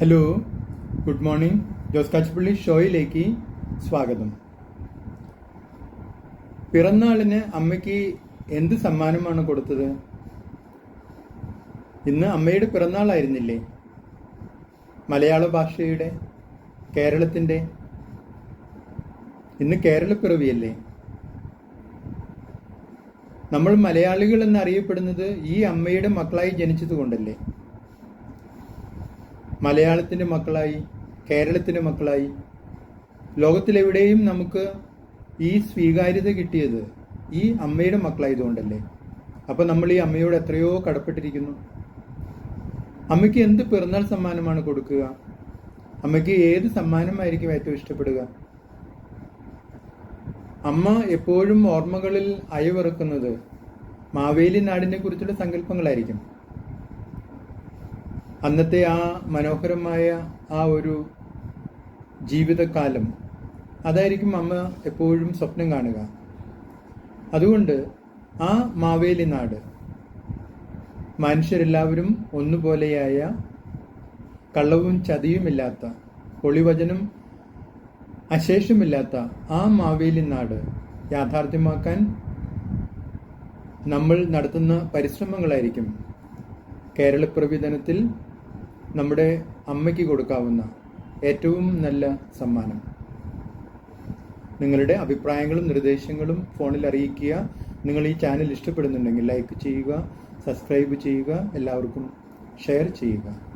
Hello good morning Jose Kachappilly ഷോയിലേക്ക് സ്വാഗതം. പിറന്നാളിന് അമ്മയ്ക്ക് എന്ത് സമ്മാനമാണ് കൊടുത്തത്? ഇന്ന് അമ്മയുടെ പിറന്നാളായിരുന്നില്ലേ? മലയാള ഭാഷയുടെ കേരളത്തിന്റെ ഇന്ന് കേരളപ്പിറവിയല്ലേ? നമ്മൾ മലയാളികൾ എന്നറിയപ്പെടുന്നത് ഈ അമ്മയുടെ മക്കളായി ജനിച്ചത് കൊണ്ടല്ലേ മലയാളത്തിന്റെ മക്കളായി കേരളത്തിന്റെ മക്കളായി. ലോകത്തിലെവിടെയും നമുക്ക് ഈ സ്വീകാര്യത കിട്ടിയത് ഈ അമ്മയുടെ മക്കളായതുകൊണ്ടല്ലേ. അപ്പോൾ നമ്മൾ ഈ അമ്മയോട് എത്രയോ കടപ്പെട്ടിരിക്കുന്നു. അമ്മയ്ക്ക് എന്ത് പിറന്നാൾ സമ്മാനമാണ് കൊടുക്കുക? അമ്മയ്ക്ക് ഏത് സമ്മാനമായിരിക്കും ഏറ്റവും ഇഷ്ടപ്പെടുക? അമ്മ എപ്പോഴും ഓർമ്മകളിൽ അയവിറക്കുന്നത് മാവേലി നാടിനെ കുറിച്ചുള്ള സങ്കല്പങ്ങളായിരിക്കും. അന്നത്തെ ആ മനോഹരമായ ആ ഒരു ജീവിതകാലം അതായിരിക്കും അമ്മ എപ്പോഴും സ്വപ്നം കാണുക. അതുകൊണ്ട് ആ മാവേലി നാട് മനുഷ്യരെല്ലാവരും ഒന്നുപോലെയായ കള്ളവും ചതിയുമില്ലാത്ത പൊളിവചനം അശേഷമില്ലാത്ത ആ മാവേലി നാട് യാഥാർത്ഥ്യമാക്കാൻ നമ്മൾ നടത്തുന്ന പരിശ്രമങ്ങളായിരിക്കും കേരളപ്പിറവി ദിനത്തിൽ നമ്മുടെ അമ്മയ്ക്ക് കൊടുക്കാവുന്ന ഏറ്റവും നല്ല സമ്മാനം. നിങ്ങളുടെ അഭിപ്രായങ്ങളും നിർദ്ദേശങ്ങളും ഫോണിൽ അറിയിക്കുക. നിങ്ങൾ ഈ ചാനൽ ഇഷ്ടപ്പെടുന്നുണ്ടെങ്കിൽ ലൈക്ക് ചെയ്യുക സബ്സ്ക്രൈബ് ചെയ്യുക എല്ലാവർക്കും ഷെയർ ചെയ്യുക.